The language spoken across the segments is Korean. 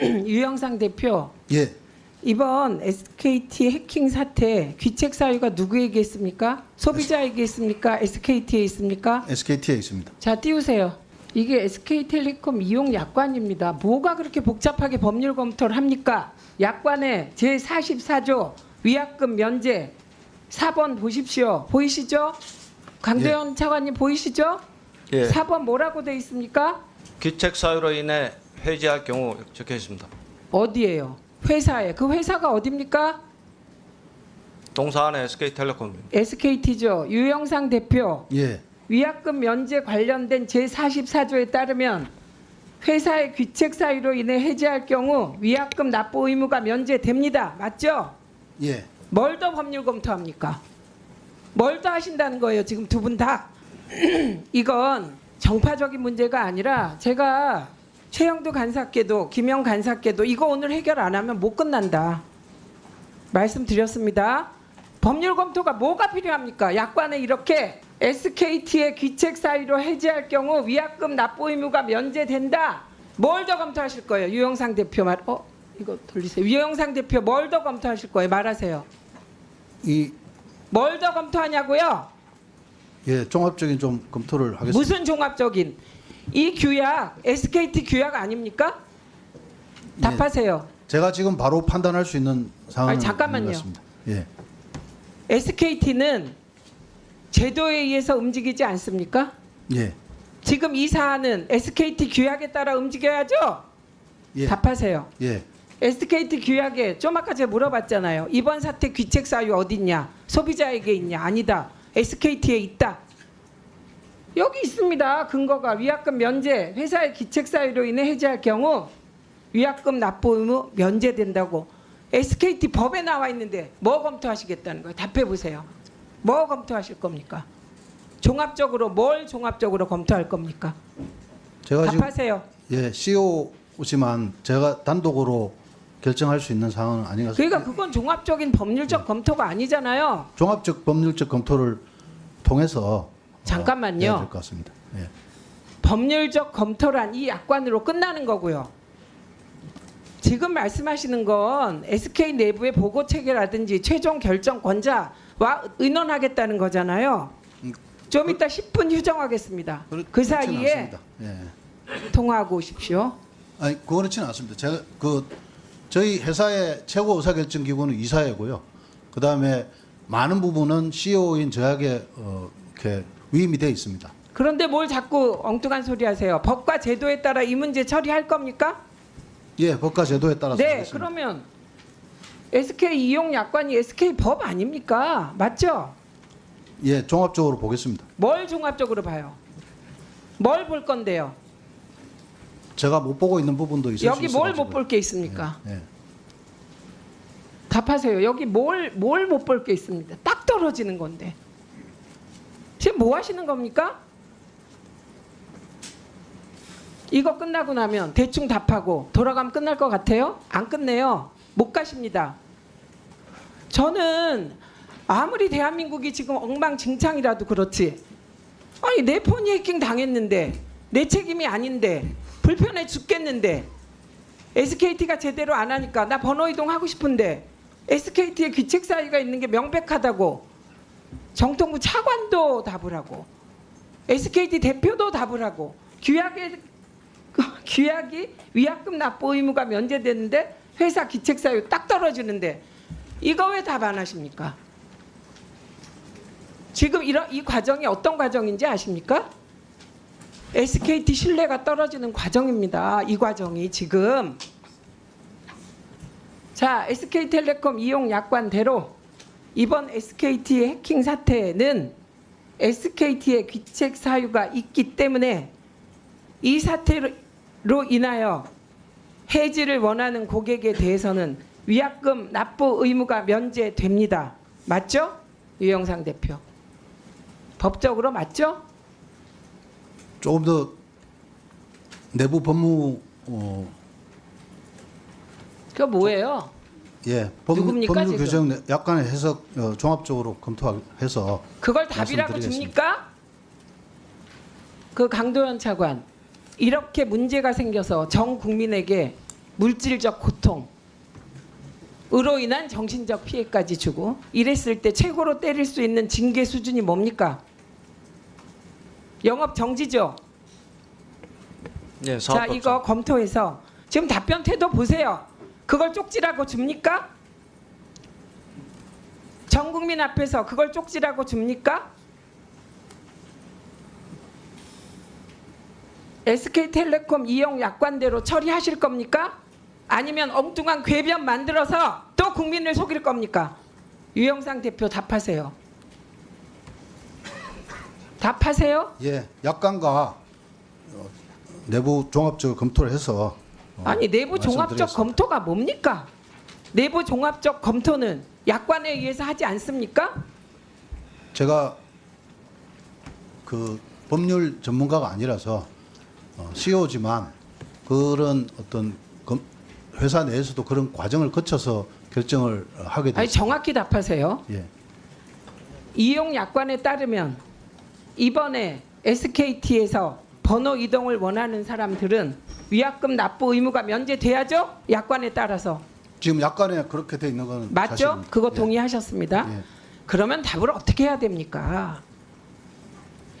유영상 대표 예, 이번 SKT 해킹 사태 귀책 사유가 누구에게 있습니까? 소비자에게 있습니까? SKT에 있습니까? SKT에 있습니다. 자 띄우세요. 이게 SK텔레콤 이용 약관입니다. 뭐가 그렇게 복잡하게 법률 검토를 합니까? 약관에 제 44조 위약금 면제 4번 보십시오. 보이시죠? 강도현 차관님 보이시죠? 예. 4번 뭐라고 돼 있습니까? 귀책 사유로 인해 폐지할 경우 적혀 있습니다. 어디예요? 회사에. 그 회사가 어딥니까? 동사안의 SK텔레콤입니다. SKT죠. 유영상 대표 예, 위약금 면제 관련된 제44조에 따르면 회사의 귀책 사유로 인해 해지할 경우 위약금 납부 의무가 면제됩니다. 맞죠? 예, 뭘 더 법률 검토합니까? 뭘 더 하신다는 거예요. 지금 두 분 다. 이건 정파적인 문제가 아니라 제가 최영두 간사께도 김영 간사께도 이거 오늘 해결 안 하면 못 끝난다. 말씀드렸습니다. 법률 검토가 뭐가 필요합니까? 약관에 이렇게 SKT의 귀책 사유로 해지할 경우 위약금 납부 의무가 면제된다. 뭘 더 검토하실 거예요? 유영상 대표 말. 어 이거 돌리세요. 유영상 대표 뭘 더 검토하실 거예요? 말하세요. 이 뭘 더 검토하냐고요? 예, 종합적인 좀 검토를 하겠습니다. 무슨 종합적인 이 규약 SKT 규약 아닙니까? 예. 답하세요. 제가 지금 바로 판단할 수 있는 상황은 아니, 잠깐만요. 아닌 것 같습니다. 예, SKT는 제도에 의해서 움직이지 않습니까? 예, 지금 이 사안은 SKT 규약에 따라 움직여야죠. 예, 답하세요. 예, SKT 규약에 좀 아까 제가 물어봤잖아요. 이번 사태 귀책 사유 어딨냐? 소비자에게 있냐? 아니다. SKT에 있다. 여기 있습니다. 근거가 위약금 면제, 회사의 귀책 사유로 인해 해지할 경우 위약금 납부 의무 면제된다고 SKT 법에 나와 있는데 뭐 검토하시겠다는 거예요? 답해 보세요. 뭐 검토하실 겁니까? 종합적으로 뭘 종합적으로 검토할 겁니까? 제가 지금 답하세요. 예 CEO지만 제가 단독으로 결정할 수 있는 상황은 것 같습니다. 그러니까 그건 종합적인 법률적 검토가 아니잖아요. 종합적 법률적 검토를 통해서 잠깐만요. 해야 될것 같습니다. 예, 법률적 검토란 이 약관으로 끝나는 거고요. 지금 말씀하시는 건 SK 내부의 보고 체계라든지 최종 결정권자와 의논하겠다는 거잖아요. 음, 좀 이따 10분 휴정하겠습니다. 그렇- 그 그렇지는 사이에 않습니다. 예. 통화하고 오십시오. 아니 그렇지는 않습니다. 제가 그 저희 회사의 최고 의사결정 기구는 이사회고요. 그 다음에 많은 부분은 CEO인 저에게 어, 이렇게 위임이 되어 있습니다. 그런데 뭘 자꾸 엉뚱한 소리 하세요. 법과 제도에 따라 이 문제 처리할 겁니까? 예, 법과 제도에 따라서 네, 하겠습니다. 그러면 SK 이용 약관이 SK 법 아닙니까? 맞죠? 예, 종합적으로 보겠습니다. 뭘 종합적으로 봐요? 뭘 볼 건데요? 제가 못 보고 있는 부분도 있을 여기 수 뭘. 못 볼 게 있습니까? 예, 예. 답하세요. 여기 뭘 뭘 못 볼 게 있습니다. 딱 떨어지는 건데. 지금 뭐 하시는 겁니까? 이거 끝나고 나면 대충 답하고 돌아가면 끝날 것 같아요? 안 끝내요. 못 가십니다. 저는 아무리 대한민국이 지금 엉망진창이라도 그렇지. 아니 내 폰이 해킹 당했는데 내 책임이 아닌데 불편해 죽겠는데 SKT가 제대로 안 하니까 나 번호 이동하고 싶은데 SKT에 귀책 사유가 있는 게 명백하다고 정통부 차관도 답을 하고 SKT 대표도 답을 하고 규약에 규약이 위약금 납부 의무가 면제되는데 회사 귀책 사유 딱 떨어지는데 이거 왜 답 안 하십니까? 지금 이런 이 과정이 어떤 과정인지 아십니까? SKT 신뢰가 떨어지는 과정입니다. 이 과정이 지금 자 SK텔레콤 이용 약관대로 이번 SKT의 해킹 사태는 SKT의 귀책 사유가 있기 때문에 이 사태로 인하여 해지를 원하는 고객에 대해서는 위약금 납부 의무가 면제됩니다. 맞죠? 유영상 대표. 법적으로 맞죠? 조금 더 내부 법무 어, 그거 뭐예요? 예, 법, 누굽니까, 법률 지금? 규정 내- 약간의 해석 어, 종합적으로 검토해서 그걸 답이라고 말씀드리겠습니다. 줍니까? 그 강도현 차관 이렇게 문제가 생겨서 전 국민에게 물질적 고통, 으로 인한 정신적 피해까지 주고 이랬을 때 최고로 때릴 수 있는 징계 수준이 뭡니까? 영업 정지죠. 예, 자. 이거 검토해서 지금 답변 태도 보세요. 그걸 쪽지라고 줍니까? 전 국민 앞에서 그걸 쪽지라고 줍니까? SK텔레콤 이용 약관대로 처리하실 겁니까? 아니면 엉뚱한 궤변 만들어서 또 국민을 속일 겁니까? 유영상 대표 답하세요. 답하세요. 예, 약관과 어, 내부 종합적으로 검토를 해서 어, 아니 내부 종합적. 검토가 뭡니까? 내부 종합적 검토는 약관에 의해서 하지 않습니까? 제가 그 법률 전문가가 아니라서 어, CEO지만 그런 어떤 검- 회사 내에서도 그런 과정을 거쳐서 결정을 어, 하게 아니 됐습니다. 정확히 답하세요. 예, 이용 약관에 따르면 이번에 SKT에서 번호 이동을 원하는 사람들은 위약금 납부 의무가 면제돼야죠? 약관에 따라서 지금 약관에 그렇게 돼 있는 건 맞죠? 사실입니다. 그거 예, 동의하셨습니다. 예. 그러면 답을 어떻게 해야 됩니까?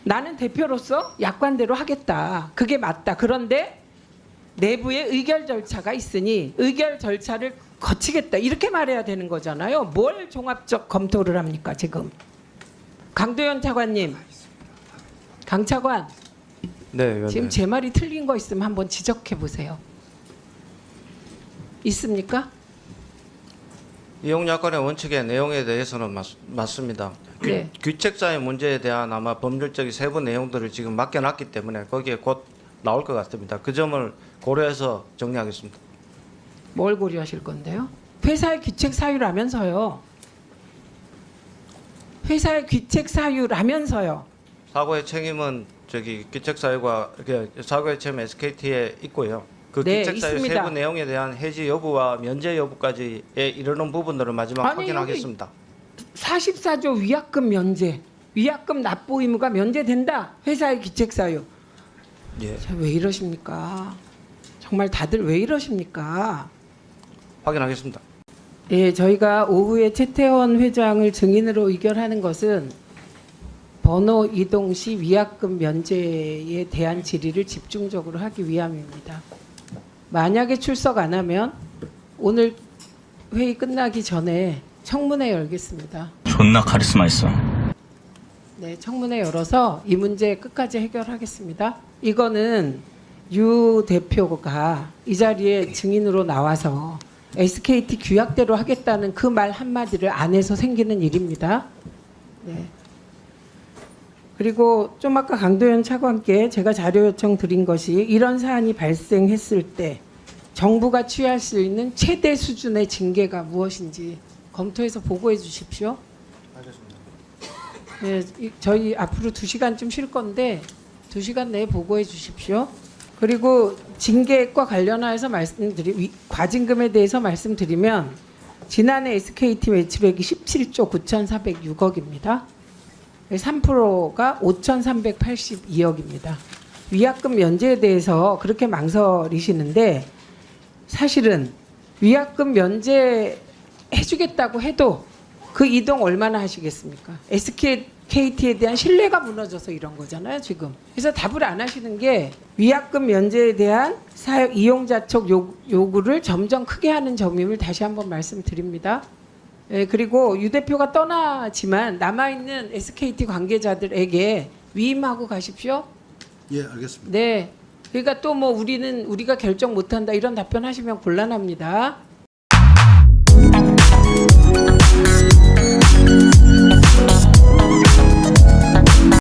나는 대표로서 약관대로 하겠다. 그게 맞다. 그런데 내부에 의결 절차가 있으니 의결 절차를 거치겠다. 이렇게 말해야 되는 거잖아요. 뭘 종합적 검토를 합니까, 지금? 강도현 차관님. 강 차관, 네, 위원님. 지금 제 말이 틀린 거 있으면 한번 지적해 보세요. 있습니까? 이용 약관의 원칙의 내용에 대해서는 맞, 맞습니다. 규, 네. 규책사의 문제에 대한 아마 법률적인 세부 내용들을 지금 맡겨놨기 때문에 거기에 곧 나올 것 같습니다. 그 점을 고려해서 정리하겠습니다. 뭘 고려하실 건데요? 회사의 귀책 사유라면서요. 회사의 귀책 사유라면서요. 사고의 책임은 저기 규책사유가 이렇게 사고의 책임 SKT에 있고요. 그 네, 규책사유 있습니다. 세부 내용에 대한 해지 여부와 면제 여부까지에 이르는 부분들을 마지막 아니, 확인하겠습니다. 44조 위약금 면제, 위약금 납부 의무가 면제된다. 회사의 귀책 사유. 예, 자, 왜 이러십니까? 정말 다들 왜 이러십니까? 확인하겠습니다. 예, 저희가 오후에 최태원 회장을 증인으로 의결하는 것은 번호 이동 시 위약금 면제에 대한 질의를 집중적으로 하기 위함입니다. 만약에 출석 안 하면 오늘 회의 끝나기 전에 청문회 열겠습니다. 존나 카리스마 있어. 네, 청문회 열어서 이 문제 끝까지 해결하겠습니다. 이거는 유 대표가 이 자리에 증인으로 나와서 SKT 규약대로 하겠다는 그 말 한마디를 안 해서 생기는 일입니다. 네. 그리고 좀 아까 강도현 차관께 제가 자료 요청 드린 것이 이런 사안이 발생했을 때 정부가 취할 수 있는 최대 수준의 징계가 무엇인지 검토해서 보고해 주십시오. 네, 이- 저희 앞으로 두 시간쯤 쉴 건데 두 시간 내에 보고해 주십시오. 그리고 징계과 관련하여서 말씀드리 위- 과징금에 대해서 말씀드리면 지난해 SKT 매출액이 17조 9,406억입니다. 3%가 5,382억입니다. 위약금 면제에 대해서 그렇게 망설이시는데 사실은 위약금 면제 해주겠다고 해도 그 이동 얼마나 하시겠습니까? SKT에 대한 신뢰가 무너져서 이런 거잖아요, 지금. 그래서 답을 안 하시는 게 위약금 면제에 대한 사용 이용자 쪽 요- 요구를 점점 크게 하는 점임을 다시 한번 말씀드립니다. 예, 그리고 유 대표가 떠나지만 남아 있는 SKT 관계자들에게 위임하고 가십시오. 예, 알겠습니다. 네. 그러니까 또 뭐 우리는 우리가 결정 못한다 이런 답변하시면 곤란합니다.